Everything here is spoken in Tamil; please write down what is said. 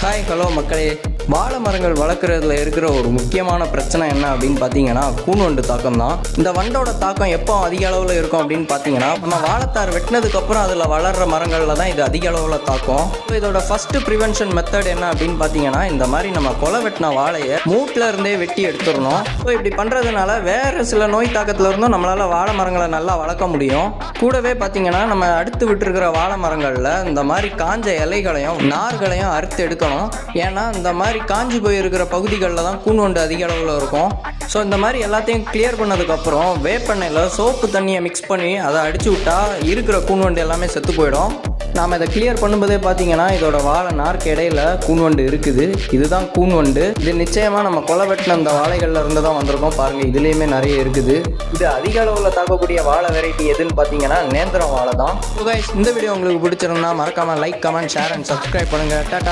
ஹாய் ஹலோ மக்களே வாழை மரங்கள் வளர்க்குறதுல இருக்கிற ஒரு முக்கியமான பிரச்சனை என்ன அப்படின்னு பார்த்தீங்கன்னா கூன்வண்டு தாக்கம் தான் இந்த வண்டோட தாக்கம் எப்போ அதிக அளவில் இருக்கும் அப்படின்னு பார்த்தீங்கன்னா நம்ம வாழைத்தார் வெட்டினதுக்கப்புறம் அதில் வளர்கிற மரங்களில் தான் இது அதிக அளவில் தாக்கும். இப்போ இதோட ஃபஸ்ட்டு ப்ரிவென்ஷன் மெத்தட் என்ன அப்படின்னு பார்த்தீங்கன்னா இந்த மாதிரி நம்ம கொலை வெட்டின வாழையை மூட்டில் இருந்தே வெட்டி எடுத்துடணும். ஸோ இப்படி பண்ணுறதுனால வேறு சில நோய் தாக்கத்தில் இருந்தும் நம்மளால் வாழை மரங்களை நல்லா வளர்க்க முடியும். கூடவே பார்த்தீங்கன்னா நம்ம அடுத்து விட்டுருக்கிற வாழை மரங்களில் இந்த மாதிரி காஞ்ச இலைகளையும் நார்களையும் அறுத்து எடுக்கணும். ஏன்னா இந்த மாதிரி மாதிரி காஞ்சி போயிருக்கிற பகுதிகளில் தான் கூண்டு அதிக அளவில் இருக்கும். ஸோ இந்த மாதிரி எல்லாத்தையும் கிளியர் பண்ணதுக்கப்புறம் வேப்பெண்ணெயில் சோப்பு தண்ணியை மிக்ஸ் பண்ணி அதை அடிச்சு விட்டா இருக்கிற கூண்டு எல்லாமே செத்து போயிடும். நாம் இதை கிளியர் பண்ணும்போதே பார்த்தீங்கன்னா இதோட வாழை நார்க்கு இடையில கூண்வண்டு இருக்குது. இதுதான் கூண்வண்டு இது நிச்சயமாக நம்ம கொலை வெட்டின அந்த வாழைகள்ல இருந்து தான் வந்திருக்கோம். பாருங்கள் இதுலேயுமே நிறைய இருக்குது. இது அதிக அளவில் தாக்கக்கூடிய வாழை வெரைட்டி எதுன்னு பார்த்தீங்கன்னா நேந்திரம் வாழை தான். இந்த வீடியோ உங்களுக்கு பிடிச்சிருந்தா மறக்காமல் like comment share and subscribe பண்ணுங்கள் டாட்டா